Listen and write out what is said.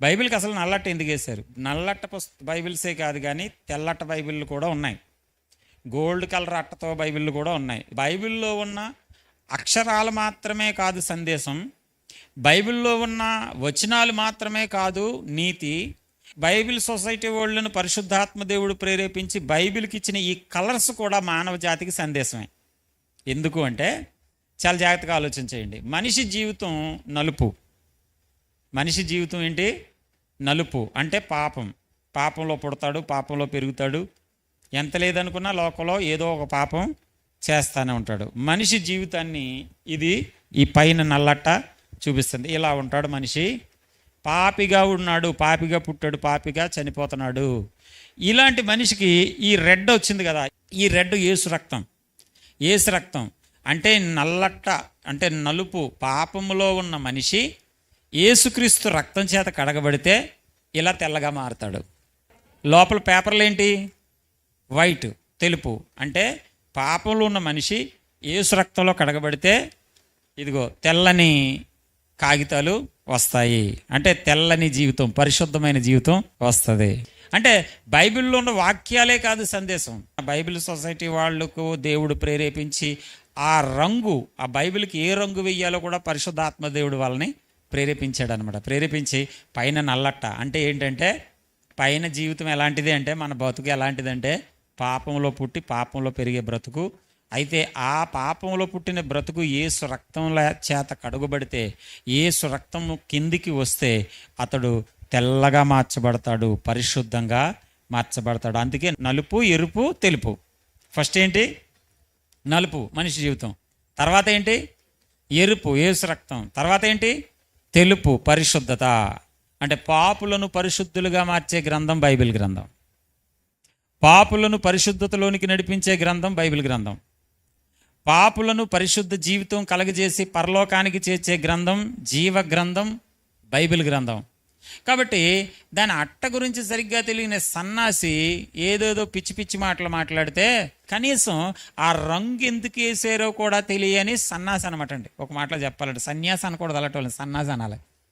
బైబిల్కి అసలు నల్లట్ట ఎందుకు వేశారు? నల్లట్ట పుస్త బైబిల్సే కాదు కానీ తెల్లట్ట బైబిళ్ళు కూడా ఉన్నాయి. గోల్డ్ కలర్ అట్టతో బైబిళ్ళు కూడా ఉన్నాయి. బైబిల్లో ఉన్న అక్షరాలు మాత్రమే కాదు సందేశం. బైబిల్లో ఉన్న వచనాలు మాత్రమే కాదు నీతి. బైబిల్ సొసైటీ వాళ్ళను పరిశుద్ధాత్మ దేవుడు ప్రేరేపించి బైబిల్కి ఇచ్చిన ఈ కలర్స్ కూడా మానవ జాతికి సందేశమే. ఎందుకు అంటే చాలా జాగ్రత్తగా ఆలోచన చేయండి. మనిషి జీవితం నలుపు. మనిషి జీవితం ఏంటి? నలుపు. అంటే పాపం. పాపంలో పుడతాడు పాపంలో పెరుగుతాడు. ఎంత లేదనుకున్నా లోకంలో ఏదో ఒక పాపం చేస్తానే ఉంటాడు. మనిషి జీవితాన్ని ఇది ఈ పైన నల్లట్ట చూపిస్తుంది. ఇలా ఉంటాడు మనిషి. పాపిగా ఉన్నాడు పాపిగా పుట్టాడు పాపిగా చనిపోతున్నాడు. ఇలాంటి మనిషికి ఈ రెడ్ వచ్చింది కదా. ఈ రెడ్ ఏసు రక్తం. ఏసు రక్తం. అంటే నల్లట్ట అంటే నలుపు. పాపములో ఉన్న మనిషి ఏసుక్రీస్తు రక్తం చేత కడగబడితే ఇలా తెల్లగా మారుతాడు. లోపల పేపర్లు ఏంటి? వైట్ తెలుపు. అంటే పాపంలో ఉన్న మనిషి ఏసు రక్తంలో కడగబడితే ఇదిగో తెల్లని కాగితాలు వస్తాయి. అంటే తెల్లని జీవితం పరిశుద్ధమైన జీవితం వస్తుంది. అంటే బైబిల్లో ఉన్న వాక్యాలే కాదు సందేశం. ఆ బైబిల్ సొసైటీ వాళ్ళకు దేవుడు ప్రేరేపించి ఆ రంగు ఆ బైబిల్కి ఏ రంగు వెయ్యాలో కూడా పరిశుద్ధాత్మ దేవుడు వాళ్ళని ప్రేరేపించాడు అనమాట ప్రేరేపించి పైన నల్లట్ట అంటే ఏంటంటే పైన జీవితం ఎలాంటిది అంటే మన బతుకు ఎలాంటిదంటే పాపంలో పుట్టి పాపంలో పెరిగే బ్రతుకు. అయితే ఆ పాపంలో పుట్టిన బ్రతుకు ఏసు రక్తంల చేత కడుగుబడితే ఏసు రక్తము కిందికి వస్తే అతడు తెల్లగా మార్చబడతాడు పరిశుద్ధంగా మార్చబడతాడు. అందుకే నలుపు ఎరుపు తెలుపు. ఫస్ట్ ఏంటి? నలుపు మనిషి జీవితం. తర్వాత ఏంటి? ఎరుపు ఏసు రక్తం. తర్వాత ఏంటి? తెలుపు పరిశుద్ధత అంటే పాపులను పరిశుద్ధులుగా మార్చే గ్రంథం బైబిల్ గ్రంథం. పాపులను పరిశుద్ధతలోనికి నడిపించే గ్రంథం బైబిల్ గ్రంథం. పాపులను పరిశుద్ధ జీవితం కలగజేసి పరలోకానికి చేర్చే గ్రంథం జీవ గ్రంథం బైబిల్ గ్రంథం. కాబట్టి దాని అట్ట గురించి సరిగ్గా తెలియని సన్నాసి ఏదేదో పిచ్చి పిచ్చి మాటలు మాట్లాడితే కనీసం ఆ రంగు ఎందుకు వేసారో కూడా తెలియని సన్నాసి అనమాట అండి. ఒక మాటలో చెప్పాలంటే సన్యాసి అనకూడదు అలాంటి వాళ్ళని సన్నాసి అనాలి.